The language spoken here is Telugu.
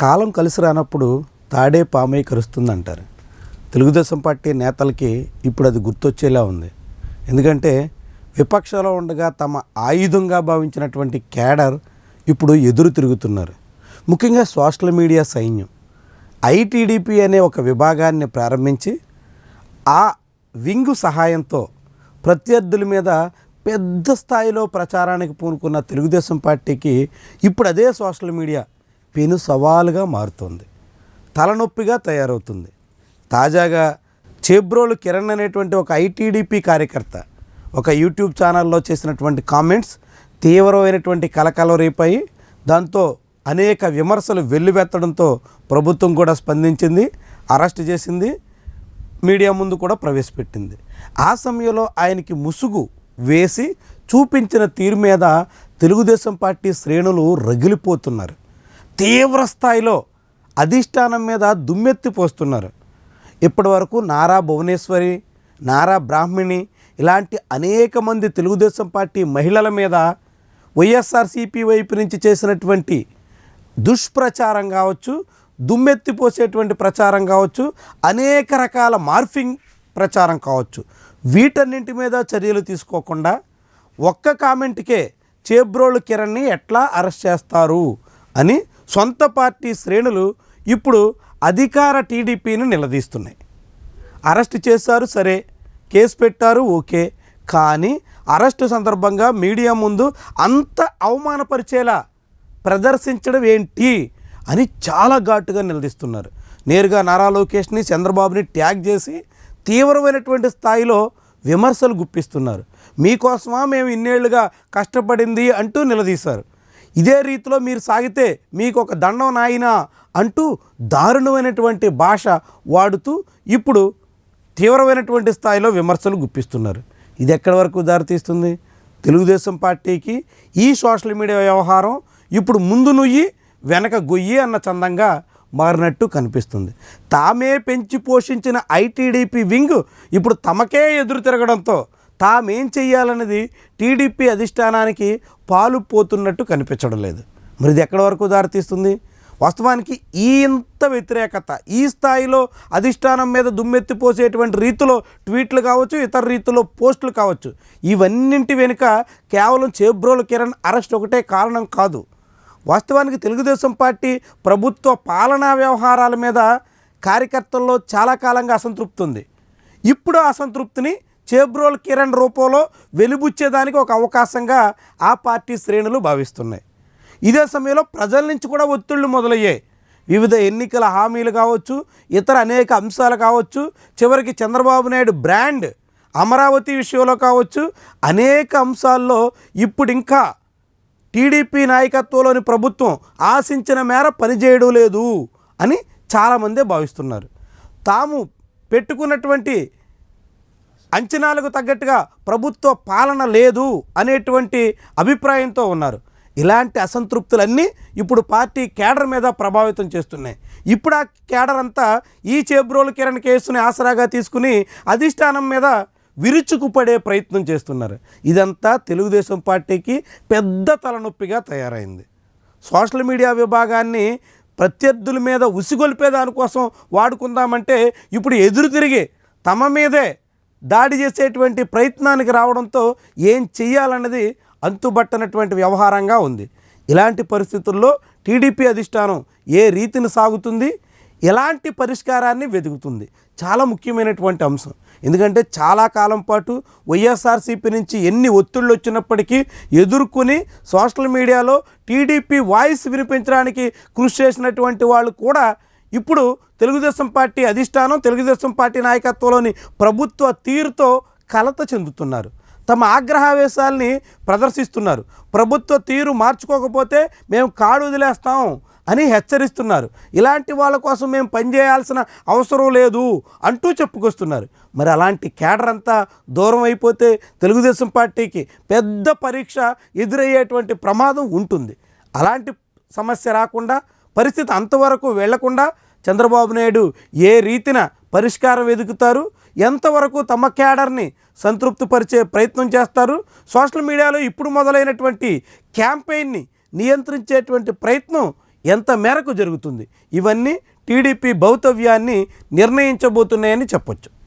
కాలం కలిసి రానప్పుడు తాడే పామై కరుస్తుందంటారు. తెలుగుదేశం పార్టీ నేతలకి ఇప్పుడు అది గుర్తొచ్చేలా ఉంది. ఎందుకంటే విపక్షంలో ఉండగా తమ ఆయుధంగా భావించినటువంటి కేడర్ ఇప్పుడు ఎదురు తిరుగుతున్నారు. ముఖ్యంగా సోషల్ మీడియా సైన్యం. ఐటీడీపీ అనే ఒక విభాగాన్ని ప్రారంభించి ఆ వింగు సహాయంతో ప్రత్యర్థుల మీద పెద్ద స్థాయిలో ప్రచారానికి పూనుకున్న తెలుగుదేశం పార్టీకి ఇప్పుడు అదే సోషల్ మీడియా పెను సవాలుగా మారుతోంది. తలనొప్పిగా తయారవుతుంది. తాజాగా చేబ్రోలు కిరణ్ అనేటువంటి ఒక ఐటీడీపీ కార్యకర్త ఒక యూట్యూబ్ ఛానల్లో చేసినటువంటి కామెంట్స్ తీవ్రమైనటువంటి కలకలం రేపాయి. దాంతో అనేక విమర్శలు వెల్లువెత్తడంతో ప్రభుత్వం కూడా స్పందించింది అరెస్ట్ చేసింది మీడియా ముందు కూడా ప్రవేశపెట్టింది. ఆ సమయంలో ఆయనకి ముసుగు వేసి చూపించిన తీరు మీద తెలుగుదేశం పార్టీ శ్రేణులు రగిలిపోతున్నారు. తీవ్ర స్థాయిలో అధిష్టానం మీద దుమ్మెత్తి పోస్తున్నారు. ఇప్పటి వరకు నారా భువనేశ్వరి నారా బ్రాహ్మిణి ఇలాంటి అనేక మంది తెలుగుదేశం పార్టీ మహిళల మీద వైఎస్ఆర్సీపీ వైపు నుంచి చేసినటువంటి దుష్ప్రచారం కావచ్చు దుమ్మెత్తి పోసేటువంటి ప్రచారం కావచ్చు అనేక రకాల మార్ఫింగ్ ప్రచారం కావచ్చు. వీటన్నింటి మీద చర్యలు తీసుకోకుండా ఒక్క కామెంట్కే చేబ్రోలు కిరణ్ని ఎట్లా అరెస్ట్ చేస్తారు అని సొంత పార్టీ శ్రేణులు ఇప్పుడు అధికార టీడీపీని నిలదీస్తున్నాయి. అరెస్ట్ చేశారు సరే కేసు పెట్టారు ఓకే కానీ అరెస్టు సందర్భంగా మీడియా ముందు అంత అవమానపరిచేలా ప్రదర్శించడం ఏంటి అని చాలా ఘాటుగా నిలదీస్తున్నారు. నేరుగా నారా లోకేష్ని చంద్రబాబుని ట్యాగ్ చేసి తీవ్రమైనటువంటి స్థాయిలో విమర్శలు గుప్పిస్తున్నారు. మీకోసమా మేము ఇన్నేళ్ళుగా కష్టపడింది అంటూ నిలదీశారు. ఇదే రీతిలో మీరు సాగితే మీకు ఒక దండం నాయనా అంటూ దారుణమైనటువంటి భాష వాడుతూ ఇప్పుడు తీవ్రమైనటువంటి స్థాయిలో విమర్శలు గుప్పిస్తున్నారు. ఇది ఎక్కడి వరకు దారితీస్తుంది తెలుగుదేశం పార్టీకి ఈ సోషల్ మీడియా వ్యవహారం ఇప్పుడు ముందు నుయ్యి వెనక గొయ్యి అన్న చందంగా మారినట్టు కనిపిస్తుంది. తామే పెంచి పోషించిన ఐటీడీపీ వింగ్ ఇప్పుడు తమకే ఎదురు తిరగడంతో తామేం చేయాలన్నది టీడీపీ అధిష్టానానికి పాలు పోతున్నట్టు కనిపించడం లేదు. మరి ఇది ఎక్కడి వరకు దారితీస్తుంది? వాస్తవానికి ఈ ఇంత వ్యతిరేకత ఈ స్థాయిలో అధిష్టానం మీద దుమ్మెత్తిపోసేటువంటి రీతిలో ట్వీట్లు కావచ్చు ఇతర రీతిలో పోస్టులు కావచ్చు ఇవన్నింటి వెనుక కేవలం చేబ్రోలు కిరణ్ అరెస్ట్ ఒకటే కారణం కాదు. వాస్తవానికి తెలుగుదేశం పార్టీ ప్రభుత్వ పాలనా వ్యవహారాల మీద కార్యకర్తల్లో చాలా కాలంగా అసంతృప్తి ఉంది. ఇప్పుడు అసంతృప్తిని చేబ్రోల్ కిరణ్ రూపంలో వెలుబుచ్చేదానికి ఒక అవకాశంగా ఆ పార్టీ శ్రేణులు భావిస్తున్నాయి. ఇదే సమయంలో ప్రజల నుంచి కూడా ఒత్తిళ్ళు మొదలయ్యాయి. వివిధ ఎన్నికల హామీలు కావచ్చు ఇతర అనేక అంశాలు కావచ్చు చివరికి చంద్రబాబు నాయుడు బ్రాండ్ అమరావతి విషయంలో కావచ్చు అనేక అంశాల్లో ఇప్పుడు ఇంకా టీడీపీ నాయకత్వంలోని ప్రభుత్వం ఆశించిన మేర పనిచేయడం లేదు అని చాలామందే భావిస్తున్నారు. తాము పెట్టుకున్నటువంటి అంచనాలకు తగ్గట్టుగా ప్రభుత్వ పాలన లేదు అనేటువంటి అభిప్రాయంతో ఉన్నారు. ఇలాంటి అసంతృప్తులన్నీ ఇప్పుడు పార్టీ కేడర్ మీద ప్రభావితం చేస్తున్నాయి. ఇప్పుడు ఆ కేడర్ అంతా ఈ చేబ్రోలు కిరణ్ కేసుని ఆసరాగా తీసుకుని అధిష్టానం మీద విరుచుకుపడే ప్రయత్నం చేస్తున్నారు. ఇదంతా తెలుగుదేశం పార్టీకి పెద్ద తలనొప్పిగా తయారైంది. సోషల్ మీడియా విభాగాన్ని ప్రత్యర్థుల మీద ఉసిగొల్పే దానికోసం వాడుకుందామంటే ఇప్పుడు ఎదురు తిరిగి తమ మీదే దాడి చేసేటువంటి ప్రయత్నానికి రావడంతో ఏం చెయ్యాలన్నది అంతుబట్టనటువంటి వ్యవహారంగా ఉంది. ఇలాంటి పరిస్థితుల్లో టీడీపీ అధిష్టానం ఏ రీతిని సాగుతుంది? ఎలాంటి పరిష్కారాన్ని వెతుకుతుంది? చాలా ముఖ్యమైనటువంటి అంశం. ఎందుకంటే చాలా కాలం పాటు వైఎస్ఆర్సీపీ నుంచి ఎన్ని ఒత్తిళ్ళు వచ్చినప్పటికీ ఎదుర్కొని సోషల్ మీడియాలో టీడీపీ వాయిస్ వినిపించడానికి కృషి చేసినటువంటి వాళ్ళు కూడా ఇప్పుడు తెలుగుదేశం పార్టీ అధిష్టానం తెలుగుదేశం పార్టీ నాయకత్వంలోని ప్రభుత్వ తీరుతో కలత చెందుతున్నారు. తమ ఆగ్రహావేశాల్ని ప్రదర్శిస్తున్నారు. ప్రభుత్వ తీరు మార్చుకోకపోతే మేము కాడు వదిలేస్తాం అని హెచ్చరిస్తున్నారు. ఇలాంటి వాళ్ళ కోసం మేము పనిచేయాల్సిన అవసరం లేదు అంటూ చెప్పుకొస్తున్నారు. మరి అలాంటి కేడర్ అంతా దూరం అయిపోతే తెలుగుదేశం పార్టీకి పెద్ద పరీక్ష ఎదురయ్యేటువంటి ప్రమాదం ఉంటుంది. అలాంటి సమస్య రాకుండా పరిస్థితి అంతవరకు వెళ్ళకుండా చంద్రబాబు నాయుడు ఏ రీతిన పరిష్కారం వెతుకుతారు ఎంతవరకు తమ క్యాడర్ని సంతృప్తిపరిచే ప్రయత్నం చేస్తారు? సోషల్ మీడియాలో ఇప్పుడు మొదలైనటువంటి క్యాంపెయిన్ని నియంత్రించేటువంటి ప్రయత్నం ఎంత మేరకు జరుగుతుంది? ఇవన్నీ టీడీపీ భౌతవ్యాన్ని నిర్ణయించబోతున్నాయని చెప్పొచ్చు.